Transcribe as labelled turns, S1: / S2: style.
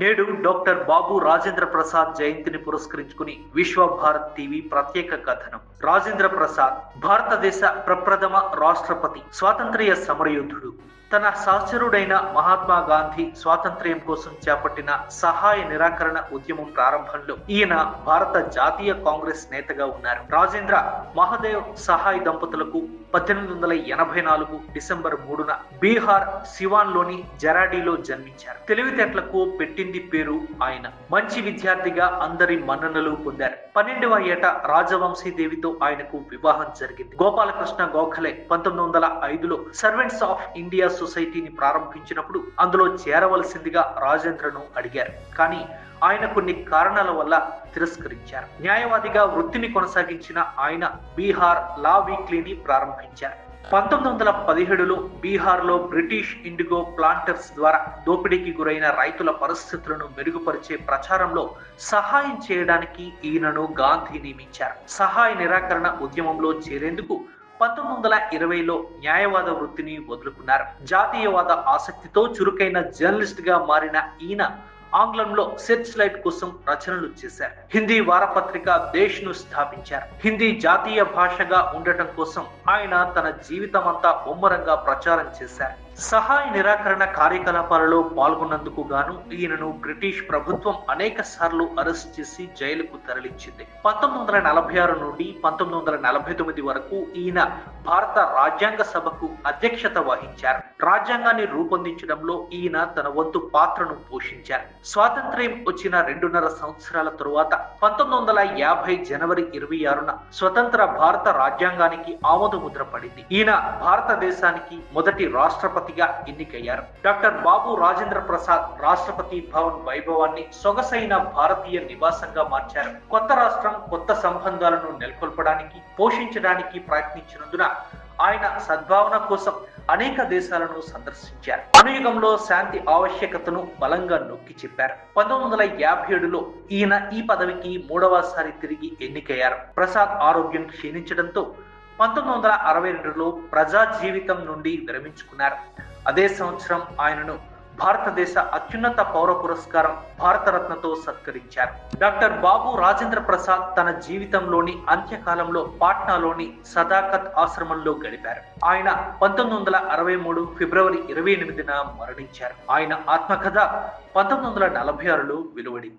S1: నేడు డాక్టర్ బాబు రాజేంద్ర ప్రసాద్ జయంతిని పురస్కరించుకుని విశ్వభారత్ టీవీ ప్రత్యేక కథనం. రాజేంద్ర ప్రసాద్ భారతదేశ ప్రప్రథమ రాష్ట్రపతి స్వాతంత్ర్య సమరయోధుడు. తన సహచరుడైన మహాత్మా గాంధీ స్వాతంత్ర్యం కోసం చేపట్టిన సహాయ నిరాకరణ ఉద్యమం ప్రారంభంలో ఈయన భారత జాతీయ కాంగ్రెస్ నేతగా ఉన్నారు. రాజేంద్ర మహాదేవ్ సహాయ్ దంపతులకు పద్దెనిమిది వందల ఎనభై నాలుగు డిసెంబర్ మూడున బీహార్ సివాన్లోని జరాడీలో జన్మించారు. తెలివితేటలకు పెట్టింది పేరు ఆయన. మంచి విద్యార్థిగా అందరి మన్ననలు పొందారు. పన్నెండవ ఏట రాజవంశీదేవితో ఆయనకు వివాహం జరిగింది. గోపాలకృష్ణ గోఖలే పంతొమ్మిది వందల ఐదులో సర్వెంట్స్ ఆఫ్ ఇండియా సొసైటీని ప్రారంభించినప్పుడు అందులో చేరవలసిందిగా రాజేంద్రను అడిగారు. కానీ ఆయన కొన్ని కారణాల వల్ల తిరస్కరించారు. న్యాయవాదిగా వృత్తిని కొనసాగించిన ఆయన బీహార్ లా వీక్లీని ప్రారంభించారు. పంతొమ్మిది వందల పదిహేడులో బీహార్లో బ్రిటిష్ ఇండిగో ప్లాంటర్స్ ద్వారా దోపిడీకి గురైన రైతుల పరిస్థితులను మెరుగుపరిచే ప్రచారంలో సహాయం చేయడానికి ఈయనను గాంధీ నియమించారు. సహాయ నిరాకరణ ఉద్యమంలో చేరేందుకు పంతొమ్మిది వందల ఇరవైలో న్యాయవాద వృత్తిని వదులుకున్నారు. జాతీయవాద ఆసక్తితో చురుకైన జర్నలిస్ట్గా మారిన ఈయన ఆంగ్లంలో సెర్చ్ లైట్ కోసం రచనలు చేశారు. హిందీ వారపత్రిక దేశ్ను స్థాపించారు. హిందీ జాతీయ భాషగా ఉండటం కోసం ఆయన తన జీవితం అంతా ముమ్మరంగా ప్రచారం చేశారు. సహాయ నిరాకరణ కార్యకలాపాలలో పాల్గొన్నందుకు గాను ఈయనను బ్రిటిష్ ప్రభుత్వం అనేక సార్లు అరెస్ట్ చేసి జైలుకు తరలించింది. పంతొమ్మిది వందల నలభై ఆరు నుండి పంతొమ్మిది వందల నలభై తొమ్మిది వరకు ఈయన భారత రాజ్యాంగ సభకు అధ్యక్షత వహించారు. రాజ్యాంగాన్ని రూపొందించడంలో ఈయన తన వంతు పాత్రను పోషించారు. స్వాతంత్ర్యం వచ్చిన రెండున్నర సంవత్సరాల తరువాత పంతొమ్మిది వందల యాభై జనవరి ఇరవై ఆరున స్వతంత్ర భారత రాజ్యాంగానికి ఆమోద ముద్ర పడింది. ఈయన భారతదేశానికి మొదటి రాష్ట్రపతిగా ఎన్నికయ్యారు. డాక్టర్ బాబు రాజేంద్ర ప్రసాద్ రాష్ట్రపతి భవన్ వైభవాన్ని సొగసైన భారతీయ నివాసంగా మార్చారు. కొత్త రాష్ట్రం కొత్త సంబంధాలను నెలకొల్పడానికి పోషించడానికి ప్రయత్నించినందున ఆయన సద్భావన కోసం అనేక దేశాలను సందర్శించారు. అనుయుగంలో శాంతి ఆవశ్యకతను బలంగా నొక్కి చెప్పారు. పంతొమ్మిది వందల యాభై ఏడులో ఈయన ఈ పదవికి మూడవసారి తిరిగి ఎన్నికయ్యారు. ప్రసాద్ ఆరోగ్యం క్షీణించడంతో పంతొమ్మిది వందల అరవై రెండులో ప్రజా జీవితం నుండి విరమించుకున్నారు. అదే సంవత్సరం ఆయనను భారతదేశ అత్యున్నత పౌర పురస్కారం భారతరత్నతో సత్కరించారు. డాక్టర్ బాబు రాజేంద్ర ప్రసాద్ తన జీవితంలోని అంత్యకాలంలో పాట్నాలోని సదాకత్ ఆశ్రమంలో గడిపారు. ఆయన పంతొమ్మిది వందల అరవై మూడు ఫిబ్రవరి ఇరవై ఎనిమిదిన మరణించారు. ఆయన ఆత్మకథ పంతొమ్మిది వందల నలభై ఆరులో వెలువడింది.